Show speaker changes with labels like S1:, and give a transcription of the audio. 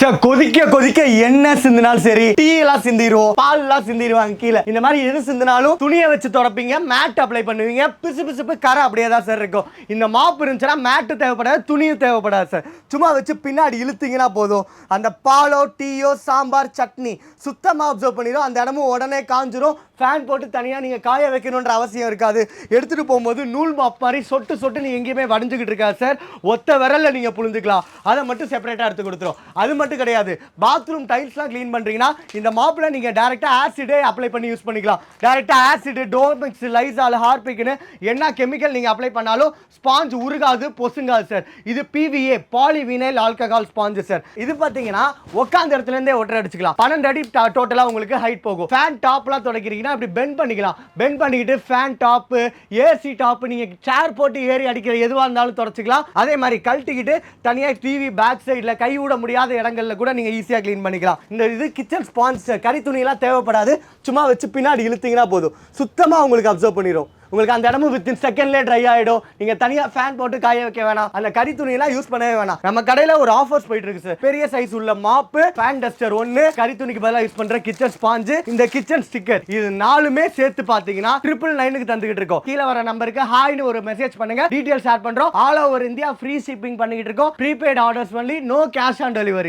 S1: Sir கொதிக்க கொதிக்க என்ன சிந்தினாலும் சரி டீ எல்லாம் சிந்திடுவோம் பால் எல்லாம் சிந்திடுவாங்க கீழே. இந்த மாதிரி எது சிந்தினாலும் துணியை வச்சு தொடப்பீங்க மேட் அப்ளை பண்ணுவீங்க பிசு பிசுப்பு கரை அப்படியே தான் சார் இருக்கும். இந்த மாப்பு இருந்துச்சுன்னா மேட்டு தேவைப்படாது துணியும் தேவைப்படாது சார் சும்மா வச்சு பின்னாடி இழுத்தீங்கன்னா போதும். அந்த பாலோ டீயோ சாம்பார் சட்னி சுத்தமாக அப்சர்வ் பண்ணிடும் அந்த இடமும் உடனே காஞ்சிரும். ஃபேன் போட்டு தனியாக நீங்கள் காய வைக்கணுன்ற அவசியம் இருக்காது. எடுத்துகிட்டு போகும்போது நூல் மாப் மாதிரி சொட்டு சொட்டு நீ எங்கேயுமே வடிஞ்சுக்கிட்டு இருக்காது சார் ஒத்த விரலில் நீங்கள் புழுந்துக்கலாம். அதை மட்டும் செப்பரேட்டாக எடுத்து கொடுத்துரும். அது மட்டும் மட்டும் கிடையாது. பாத்ரூம் டைல்ஸ்லாம் க்ளீன் பண்ணுறீங்கன்னா இந்த மாப்பில் நீங்கள் டேரெக்டாக ஆசிடே அப்ளை பண்ணி யூஸ் பண்ணிக்கலாம். டேரெக்டாக ஆசிடு டோர்மிக்ஸ் லைசால் ஹார்பிக்னு என்ன கெமிக்கல் நீங்கள் அப்ளை பண்ணாலும் ஸ்பாஞ்ச் உருகாது பொசுங்காது சார் இது PVA polyvinyl alcohol sponge sir இது பார்த்தீங்கன்னா உட்காந்த இடத்துலேருந்தே ஒட்டர் அடிச்சுக்கலாம். பன்னெண்டு அடி டோட்டலாக உங்களுக்கு ஹைட் போகும். ஃபேன் டாப்லாம் தொடக்கிறீங்கன்னா இப்படி பெண்ட் பண்ணிக்கலாம். பெண்ட் பண்ணிக்கிட்டு ஃபேன் டாப்பு ஏசி டாப்பு நீங்கள் சேர் போட்டு ஏறி அடிக்கிற எதுவாக இருந்தாலும் தொடச்சிக்கலாம். அதே மாதிரி கழட்டிக்கிட்டு தனியாக டிவி பேக் சைடில் கை விட முடியாத இடங்கள் இடங்கள்ல கூட நீங்கள் ஈஸியாக க்ளீன் பண்ணிக்கலாம். இந்த இது கிச்சன் ஸ்பான்ஸ் கறி துணியெல்லாம் தேவைப்படாது. சும்மா வச்சு பின்னாடி இழுத்தீங்கன்னா போதும். சுத்தமாக உங்களுக்கு அப்சர்வ் பண்ணிடும் உங்களுக்கு அந்த இடமும் வித்தின் செகண்ட்லேயே ட்ரை ஆகிடும் நீங்கள் தனியாக ஃபேன் போட்டு காய வைக்க வேணாம். அந்த கறி துணியெல்லாம் யூஸ் பண்ணவே வேணாம். நம்ம கடையில் ஒரு ஆஃபர்ஸ் போயிட்டு இருக்கு சார் பெரிய சைஸ் உள்ள மாப்பு ஃபேன் டஸ்டர் ஒன்று கறி துணிக்கு பதிலாக யூஸ் பண்ணுற கிச்சன் ஸ்பாஞ்சு இந்த கிச்சன் ஸ்டிக்கர் இது நாலுமே சேர்த்து பார்த்தீங்கன்னா ட்ரிபிள் நைனுக்கு தந்துக்கிட்டு இருக்கோம். கீழே வர நம்பருக்கு ஹாய்னு ஒரு மெசேஜ் பண்ணுங்க. டீட்டெயில் ஷேர் பண்ணுறோம் all over India free shipping பண்ணிக்கிட்டு இருக்கோம். ப்ரீபெய்ட் ஆர்டர்ஸ் பண்ணி நோ கேஷ் ஆன் டெலிவரி